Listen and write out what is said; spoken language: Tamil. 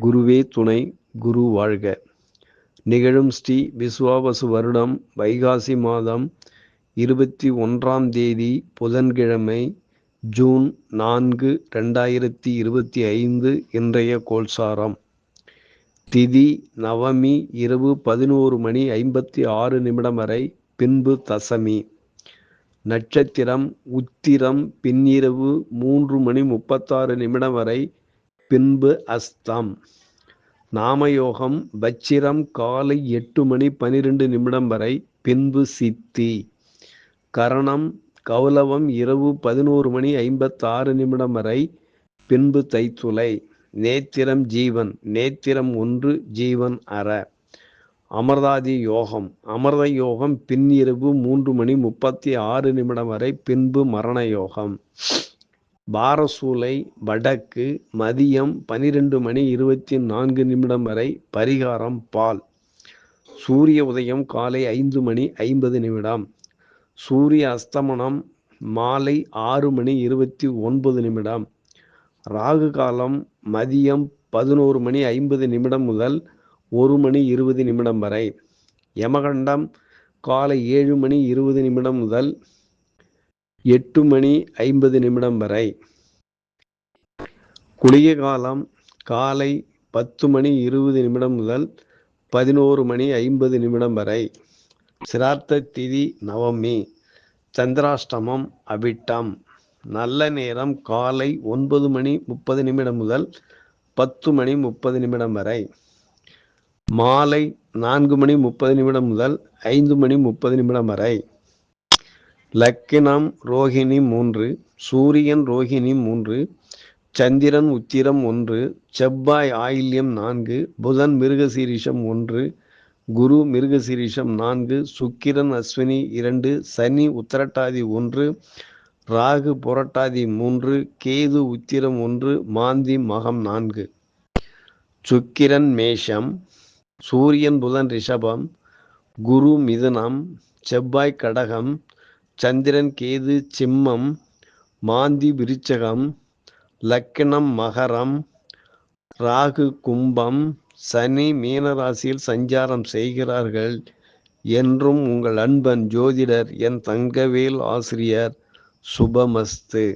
குருவே துணை குரு வாழ்க. நிகழும் ஸ்ரீ விஸ்வாவசு வருடம் வைகாசி மாதம் இருபத்தி ஒன்றாம் தேதி புதன்கிழமை ஜூன் நான்கு ரெண்டாயிரத்தி இருபத்தி ஐந்து இன்றைய கோல்சாரம் திதி நவமி இரவு பதினோரு மணி ஐம்பத்தி ஆறு நிமிடம் வரை பின்பு தசமி. நட்சத்திரம் உத்திரம் பின்னிரவு மூன்று மணி முப்பத்தாறு நிமிடம் வரை பின்பு அஸ்தம். நாமயோகம் வச்சிரம் காலை எட்டு மணி பனிரெண்டு நிமிடம் வரை பின்பு சித்தி. கரணம் கௌலவம் இரவு பதினோரு மணி ஐம்பத்தாறு நிமிடம் வரை பின்பு தைத்துலை நேத்திரம் ஜீவன் நேத்திரம் ஒன்று ஜீவன் அற. அமர்தாதி யோகம். அமர்த யோகம் பின்னிரவு மூன்று மணி முப்பத்தி ஆறு நிமிடம் வரை பின்பு மரண யோகம். பாரசூலை வடக்கு மதியம் பனிரெண்டு மணி இருபத்தி நான்கு நிமிடம் வரை பரிகாரம் பால். சூரிய உதயம் காலை ஐந்து மணி ஐம்பது நிமிடம். சூரிய அஸ்தமனம் மாலை ஆறு மணி இருபத்தி ஒன்பது நிமிடம். ராகு காலம் மதியம் பதினோரு மணி ஐம்பது நிமிடம் முதல் ஒரு மணி இருபது நிமிடம் வரை. யமகண்டம் காலை ஏழு மணி இருபது நிமிடம் முதல் எட்டு மணி ஐம்பது நிமிடம் வரை. குளிகை காலம் காலை பத்து மணி இருபது நிமிடம் முதல் பதினோரு மணி ஐம்பது நிமிடம் வரை. சிரார்த்த திதி நவமி. சந்திராஷ்டமம் அவிட்டம். நல்ல நேரம் காலை ஒன்பது மணி முப்பது நிமிடம் முதல் பத்து மணி முப்பது நிமிடம் வரை. மாலை நான்கு மணி முப்பது நிமிடம் முதல் ஐந்து மணி முப்பது நிமிடம் வரை. லக்கினம் ரோஹிணி மூன்று சூரியன் ரோஹிணி மூன்று சந்திரன் உத்திரம் ஒன்று செவ்வாய் ஆயில்யம் நான்கு புதன் மிருகசீரிஷம் ஒன்று குரு மிருகசீரிஷம் நான்கு சுக்கிரன் அஸ்வினி இரண்டு சனி உத்தரட்டாதி ஒன்று ராகு புரட்டாதி மூன்று கேது உத்திரம் ஒன்று மாந்தி மகம் நான்கு. சுக்கிரன் மேஷம் சூரியன் புதன் ரிஷபம் குரு மிதுனம் செவ்வாய் கடகம் சந்திரன் கேது சிம்மம் மாந்தி விருச்சகம் லக்கணம் மகரம் ராகு கும்பம் சனி மீனராசியில் சஞ்சாரம் செய்கிறார்கள். என்றும் உங்கள் அன்பன் ஜோதிடர் என் தங்கவேல் ஆசிரியர் சுபமஸ்து.